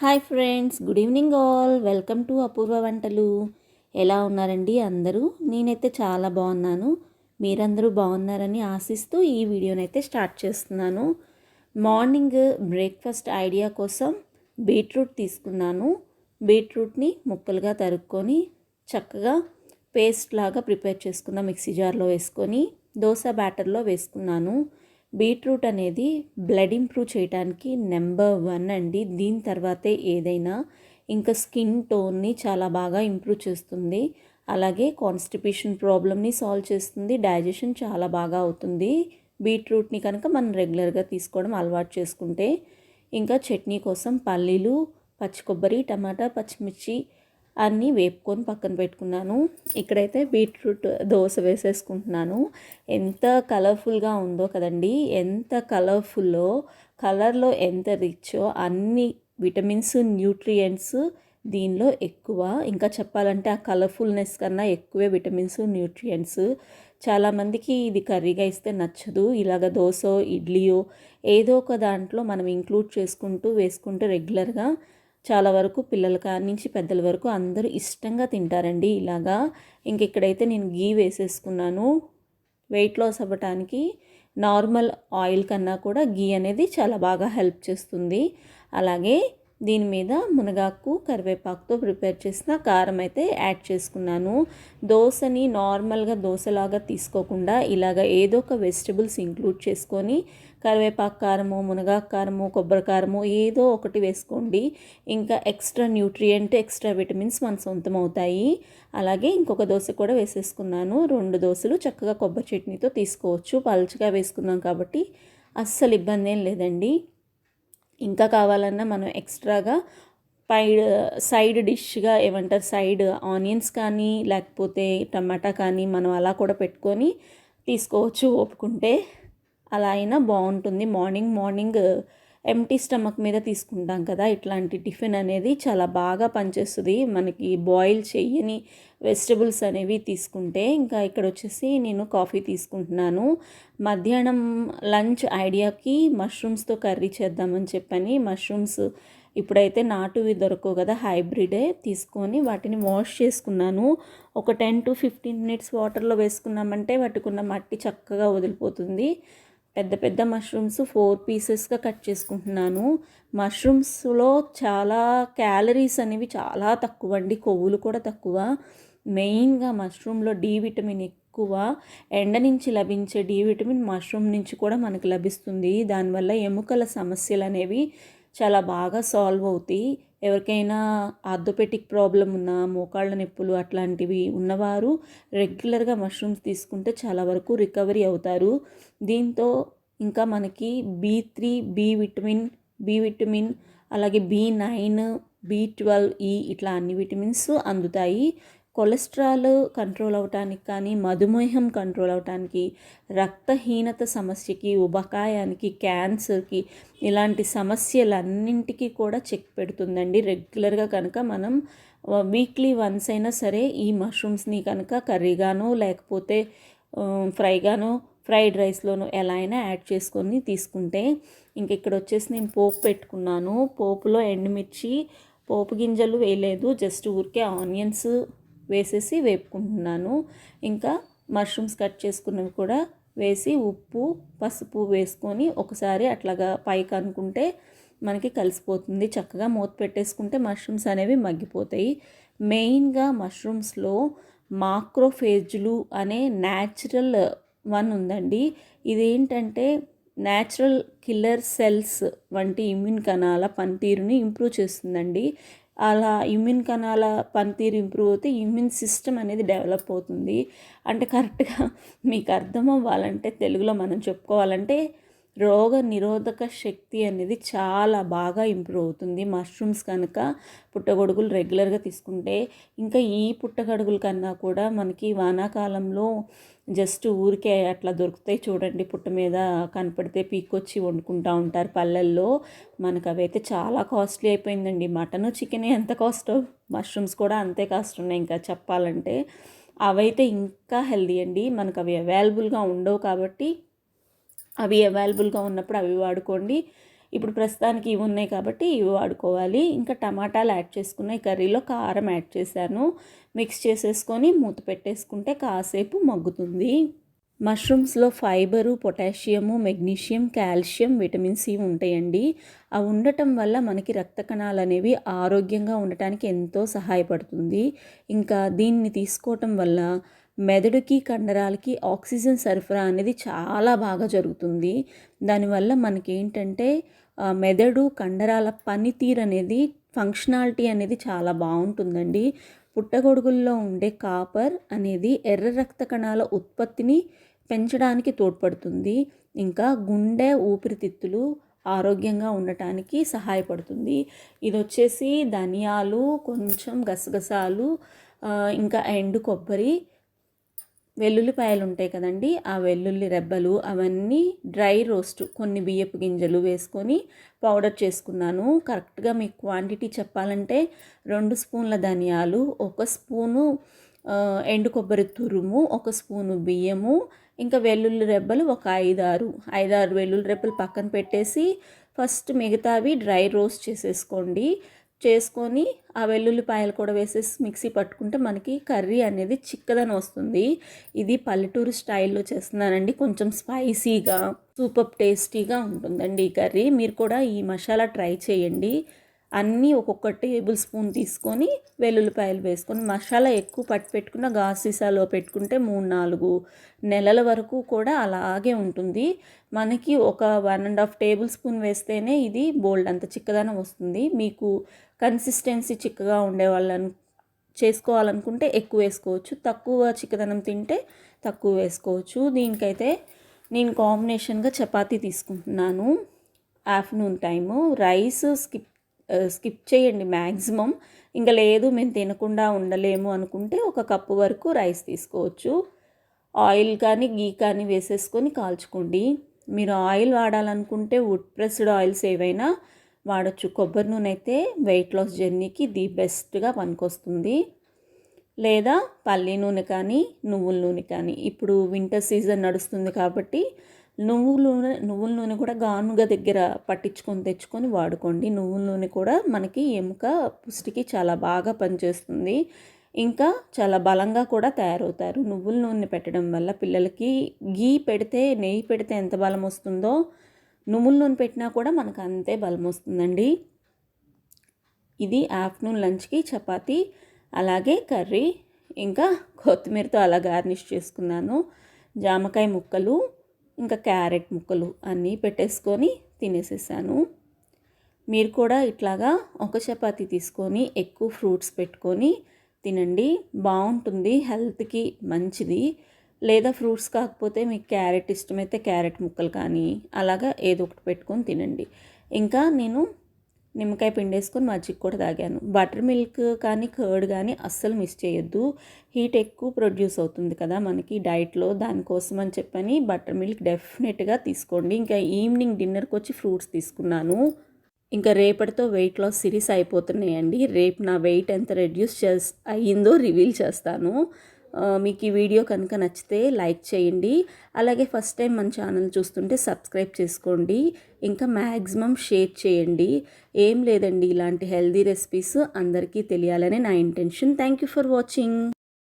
Hi friends good evening all. Welcome to Apoorva Vantalu. ఎలా ఉన్నారండి అందరూ? నేనైతే చాలా బాగున్నాను. మీరందరూ బాగున్నారని ఆశిస్తూ ఈ వీడియోనైతే స్టార్ట్ చేస్తున్నాను. మార్నింగ్ బ్రేక్ఫాస్ట్ ఐడియా కోసం బీట్రూట్ తీసుకున్నాను. బీట్రూట్ని ముక్కలుగా తరుక్కొని చక్కగా పేస్ట్ లాగా ప్రిపేర్ చేసుకున్న మిక్సీ జార్లో వేసుకొని దోశ బ్యాటర్లో వేసుకున్నాను. బీట్రూట్ అనేది బ్లడ్ ఇంప్రూవ్ చేయడానికి నెంబర్ వన్ అండి. దీని తర్వాతే ఏదైనా ఇంకా స్కిన్ టోన్ని చాలా బాగా ఇంప్రూవ్ చేస్తుంది. అలాగే కాన్స్టిపేషన్ ప్రాబ్లమ్ని సాల్వ్ చేస్తుంది. డైజెషన్ చాలా బాగా అవుతుంది. బీట్రూట్ని కనుక మనం రెగ్యులర్గా తీసుకోవడం అలవాటు చేసుకుంటే ఇంకా చట్నీ కోసం పల్లీలు పచ్చి కొబ్బరి టమాటా పచ్చిమిర్చి అన్నీ వేపుకొని పక్కన పెట్టుకున్నాను. ఇక్కడైతే బీట్రూట్ దోశ వేసేసుకుంటున్నాను. ఎంత కలర్ఫుల్గా ఉందో కదండి. ఎంత కలర్ఫుల్లో కలర్లో ఎంత రిచో అన్ని విటమిన్స్ న్యూట్రియంట్స్ దీనిలో ఎక్కువ. ఇంకా చెప్పాలంటే ఆ కలర్ఫుల్నెస్ కన్నా ఎక్కువే విటమిన్స్ న్యూట్రియంట్స్. చాలామందికి ఇది కర్రీగా ఇస్తే నచ్చదు. ఇలాగ దోశ ఇడ్లీయో ఏదో ఒక దాంట్లో మనం ఇంక్లూడ్ చేసుకుంటూ వేసుకుంటూ రెగ్యులర్గా చాలా వరకు పిల్లల కాడి నుంచి పెద్దల వరకు అందరూ ఇష్టంగా తింటారండి ఇలాగా. ఇంక ఇక్కడైతే నేను గీ వేసేసుకున్నాను. వెయిట్ లాస్ అవ్వటానికి నార్మల్ ఆయిల్ కన్నా కూడా గీ అనేది చాలా బాగా హెల్ప్ చేస్తుంది. అలాగే దీని మీద మునగాకు కరివేపాకుతో ప్రిపేర్ చేసిన కారం అయితే యాడ్ చేసుకున్నాను. దోశని నార్మల్గా దోశలాగా తీసుకోకుండా ఇలాగ ఏదో ఒక వెజిటబుల్స్ ఇంక్లూడ్ చేసుకొని కరివేపాకు కారము మునగాకు కారము కొబ్బరి కారము ఏదో ఒకటి వేసుకోండి. ఇంకా ఎక్స్ట్రా న్యూట్రియంట్ ఎక్స్ట్రా విటమిన్స్ మన సొంతం అవుతాయి. అలాగే ఇంకొక దోశ కూడా వేసేసుకున్నాను. రెండు దోశలు చక్కగా కొబ్బరి చట్నీతో తీసుకోవచ్చు. పలుచగా వేసుకున్నాం కాబట్టి అస్సలు ఇబ్బంది ఏం లేదండి. ఇంకా కావాలన్నా మనం ఎక్స్ట్రాగా పైడ్ సైడ్ డిష్గా ఏమంటారు? సైడ్ ఆనియన్స్ కానీ లేకపోతే టమాటా కానీ మనం అలా కూడా పెట్టుకొని తీసుకోవచ్చు. ఒప్పుకుంటే అలా అయినా బాగుంటుంది. మార్నింగ్ మార్నింగ్ ఎంటీ స్టమక్ మీద తీసుకుంటాం కదా. ఇట్లాంటి టిఫిన్ అనేది చాలా బాగా పనిచేస్తుంది. మనకి బాయిల్ చేయని వెజిటబుల్స్ అనేవి తీసుకుంటే ఇంకా ఇక్కడ వచ్చేసి నేను కాఫీ తీసుకుంటున్నాను. మధ్యాహ్నం లంచ్ ఐడియాకి మష్రూమ్స్తో కర్రీ చేద్దామని చెప్పని మష్రూమ్స్ ఇప్పుడైతే నాటువి దొరకవు కదా హైబ్రిడే తీసుకొని వాటిని వాష్ చేసుకున్నాను. ఒక టెన్ టు ఫిఫ్టీన్ మినిట్స్ వాటర్లో వేసుకున్నామంటే వాటికున్న మట్టి చక్కగా వదిలిపోతుంది. పెద్ద పెద్ద మష్రూమ్స్ ఫోర్ పీసెస్గా కట్ చేసుకుంటున్నాను. మష్రూమ్స్లో చాలా క్యాలరీస్ అనేవి చాలా తక్కువ అండి. కొవ్వులు కూడా తక్కువ. మెయిన్గా మష్రూమ్లో డి విటమిన్ ఎక్కువ. ఎండ నుంచి లభించే డి విటమిన్ మష్రూమ్ నుంచి కూడా మనకు లభిస్తుంది. దానివల్ల ఎముకల సమస్యలు అనేవి చాలా బాగా సాల్వ్ అవుతాయి. ఎవరికైనా ఆర్థోపెటిక్ ప్రాబ్లం ఉన్న మోకాళ్ళ నొప్పులు అట్లాంటివి ఉన్నవారు రెగ్యులర్గా మష్రూమ్స్ తీసుకుంటే చాలా వరకు రికవరీ అవుతారు. దీంతో ఇంకా మనకి B three B vitamin B vitamin అలాగే బి నైన్ బి ట్వెల్వ్ ఈ ఇట్లా అన్ని విటమిన్స్ అందుతాయి. కొలెస్ట్రాల్ కంట్రోల్ అవటానికి కానీ మధుమేహం కంట్రోల్ అవటానికి రక్తహీనత సమస్యకి ఉబకాయానికి క్యాన్సర్కి ఇలాంటి సమస్యలన్నింటికి కూడా చెక్ పెడుతుందండి. రెగ్యులర్గా కనుక మనం వీక్లీ వన్స్ అయినా సరే ఈ మష్రూమ్స్ని కనుక కర్రీగానో లేకపోతే ఫ్రైగానో ఫ్రైడ్ రైస్లోనూ ఎలా అయినా యాడ్ చేసుకొని తీసుకుంటే ఇంక ఇక్కడ వచ్చేసి నేను పోపు పెట్టుకున్నాను. పోపులో ఎండుమిర్చి పోపు గింజలు వేయలేదు. జస్ట్ ఊరికే ఆనియన్స్ వేసేసి వేపుకుంటున్నాను. ఇంకా మష్రూమ్స్ కట్ చేసుకున్నవి కూడా వేసి ఉప్పు పసుపు వేసుకొని ఒకసారి అట్లాగా పైకి అనుకుంటే మనకి కలిసిపోతుంది. చక్కగా మూత పెట్టేసుకుంటే మష్రూమ్స్ అనేవి మగ్గిపోతాయి. మెయిన్గా మష్రూమ్స్లో మాక్రోఫేజ్లు అనే న్యాచురల్ వన్ ఉందండి. ఇదేంటంటే న్యాచురల్ కిల్లర్ సెల్స్ వంటి ఇమ్యూన్ కణాల పనితీరుని ఇంప్రూవ్ చేస్తుందండి. అలా ఇమ్యూన్ కణాల పనితీరు ఇంప్రూవ్ అవుతే ఇమ్యూన్ సిస్టమ్ అనేది డెవలప్ అవుతుంది. అంటే కరెక్ట్గా మీకు అర్థం అవ్వాలంటే తెలుగులో మనం చెప్పుకోవాలంటే రోగ నిరోధక శక్తి అనేది చాలా బాగా ఇంప్రూవ్ అవుతుంది. మష్రూమ్స్ కనుక పుట్టగొడుగులు రెగ్యులర్గా తీసుకుంటే ఇంకా ఈ పుట్టగొడుగుల కన్నా కూడా మనకి వానాకాలంలో జస్ట్ ఊరికే అట్లా దొరుకుతాయి చూడండి. పుట్ట మీద కనపడితే పీక్కొచ్చి వండుకుంటూ ఉంటారు పల్లెల్లో. మనకు అవైతే చాలా కాస్ట్లీ అయిపోయిందండి. మటన్ చికెన్ ఎంత కాస్ట్ మష్రూమ్స్ కూడా అంతే కాస్ట్ ఉన్నాయి ఇంకా చెప్పాలంటే. అవైతే ఇంకా హెల్దీ అండి. మనకు అవి అవైలబుల్గా ఉండవు కాబట్టి అవి అవైలబుల్గా ఉన్నప్పుడు అవి వాడుకోండి. ఇప్పుడు ప్రస్తుతానికి ఇవి ఉన్నాయి కాబట్టి ఇవి వాడుకోవాలి. ఇంకా టమాటాలు యాడ్ చేసుకున్న ఈ కర్రీలో కారం యాడ్ చేశాను. మిక్స్ చేసేసుకొని మూత పెట్టేసుకుంటే కాసేపు మగ్గుతుంది. మష్రూమ్స్లో fibre potassium magnesium calcium vitamin C ఉంటాయండి. అవి ఉండటం వల్ల మనకి రక్త కణాలు అనేవి ఆరోగ్యంగా ఉండటానికి ఎంతో సహాయపడుతుంది. ఇంకా దీన్ని తీసుకోవటం వల్ల మెదడుకి కండరాలకి ఆక్సిజన్ సరఫరా అనేది చాలా బాగా జరుగుతుంది. దానివల్ల మనకి ఏంటంటే మెదడు కండరాల పనితీరు అనేది ఫంక్షనాలిటీ అనేది చాలా బాగుంటుందండి. పుట్టగొడుగుల్లో ఉండే కాపర్ అనేది ఎర్ర రక్త కణాల ఉత్పత్తిని పెంచడానికి తోడ్పడుతుంది. ఇంకా గుండె ఊపిరితిత్తులు ఆరోగ్యంగా ఉండటానికి సహాయపడుతుంది. ఇది వచ్చేసి ధనియాలు కొంచెం గసగసాలు ఇంకా ఎండు కొబ్బరి వెల్లుల్లిపాయలు ఉంటాయి కదండి. ఆ వెల్లుల్లి రెబ్బలు అవన్నీ డ్రై రోస్ట్ కొన్ని బియ్యపు గింజలు వేసుకొని పౌడర్ చేసుకున్నాను. కరెక్ట్గా మీకు క్వాంటిటీ చెప్పాలంటే రెండు స్పూన్ల ధనియాలు ఒక స్పూను ఎండు కొబ్బరి తురుము ఒక స్పూను బియ్యము ఇంకా వెల్లుల్లి రెబ్బలు ఒక ఐదారు. ఐదారు వెల్లుల్లి రెబ్బలు పక్కన పెట్టేసి ఫస్ట్ మిగతావి డ్రై రోస్ట్ చేసేసుకోండి. చేసుకొని ఆ వెల్లుల్లిపాయలు కూడా వేసేసి మిక్సీ పట్టుకుంటే మనకి కర్రీ అనేది చిక్కదని వస్తుంది. ఇది పల్లెటూరు స్టైల్లో చేస్తున్నానండి. కొంచెం స్పైసీగా సూపర్ టేస్టీగా ఉంటుందండి ఈ కర్రీ. మీరు కూడా ఈ మసాలా ట్రై చేయండి. అన్నీ ఒక్కొక్క టేబుల్ స్పూన్ తీసుకొని వెల్లుల్లిపాయలు వేసుకొని మసాలా ఎక్కువ పట్టు పెట్టుకున్న గాజు సీసాలో పెట్టుకుంటే మూడు నాలుగు నెలల వరకు కూడా అలాగే ఉంటుంది. మనకి ఒక one and half tablespoon వేస్తేనే ఇది బోల్డ్ అంత చిక్కదనం వస్తుంది. మీకు కన్సిస్టెన్సీ చిక్కగా ఉండేవాళ్ళను చేసుకోవాలనుకుంటే ఎక్కువ వేసుకోవచ్చు. తక్కువ చిక్కదనం తింటే తక్కువ వేసుకోవచ్చు. దీనికైతే నేను కాంబినేషన్గా చపాతీ తీసుకుంటున్నాను. Afternoon time. Rice skip skip చేయండి మ్యాక్సిమం ఇంకా లేదు మేము తినకుండా ఉండలేము అనుకుంటే ఒక కప్పు వరకు రైస్ తీసుకోవచ్చు. ఆయిల్ కానీ గీ కానీ వేసేసుకొని కాల్చుకోండి. మీరు ఆయిల్ వాడాలనుకుంటే వుడ్ ప్రెస్డ్ ఆయిల్స్ ఏవైనా వాడచ్చు. కొబ్బరి నూనె అయితే వెయిట్ లాస్ జర్నీకి ది బెస్ట్గా పనికొస్తుంది. లేదా పల్లి నూనె కానీ నువ్వుల నూనె కానీ. ఇప్పుడు వింటర్ సీజన్ నడుస్తుంది కాబట్టి నువ్వుల నూనె నువ్వుల నూనె కూడా గానుగ దగ్గర పట్టించుకొని తెచ్చుకొని వాడుకోండి. నువ్వుల నూనె కూడా మనకి ఎముక పుష్టికి చాలా బాగా పనిచేస్తుంది. ఇంకా చాలా బలంగా కూడా తయారవుతారు. నువ్వుల నూనె పెట్టడం వల్ల పిల్లలకి గీ పెడితే నెయ్యి పెడితే ఎంత బలం వస్తుందో నువ్వుల నూనె పెట్టినా కూడా మనకు అంతే బలం వస్తుందండి. ఇది ఆఫ్టర్నూన్ లంచ్కి చపాతీ అలాగే కర్రీ ఇంకా కొత్తిమీరతో అలా గార్నిష్ చేసుకున్నాను. జామకాయ ముక్కలు ఇంకా క్యారెట్ ముక్కలు అన్నీ పెట్టేసుకొని తినేసేసాను. మీరు కూడా ఇట్లాగా ఒక చపాతి తీసుకొని ఎక్కువ ఫ్రూట్స్ పెట్టుకొని తినండి. బాగుంటుంది హెల్త్కి మంచిది. లేదా ఫ్రూట్స్ కాకపోతే మీకు క్యారెట్ ఇష్టమైతే క్యారెట్ ముక్కలు కానీ అలాగా ఏదో ఒకటి పెట్టుకొని తినండి. ఇంకా నేను నిమ్మకాయ పిండేసుకొని మజ్జిగ కూడా తాగాను. బటర్ మిల్క్ కానీ కర్డ్ కానీ అస్సలు మిస్ చేయొద్దు. హీట్ ఎక్కువ ప్రొడ్యూస్ అవుతుంది కదా మనకి డైట్లో దానికోసం అని చెప్పని బటర్ మిల్క్ డెఫినెట్గా తీసుకోండి. ఇంకా ఈవినింగ్ డిన్నర్కి వచ్చి ఫ్రూట్స్ తీసుకున్నాను. ఇంకా రేపటితో వెయిట్ లాస్ సిరీస్ అయిపోతున్నాయండి. రేపు నా వెయిట్ ఎంత రెడ్యూస్ చేస్ అయ్యిందో రివీల్ చేస్తాను. మీకు ఈ వీడియో కనుక నచ్చితే లైక్ చేయండి. అలాగే ఫస్ట్ టైం మన ఛానల్ చూస్తుంటే సబ్స్క్రైబ్ చేసుకోండి. ఇంకా మ్యాక్సిమం షేర్ చేయండి. ఏం లేదండి ఇలాంటి హెల్దీ రెసిపీస్ అందరికీ తెలియాలని నా intention thank you for watching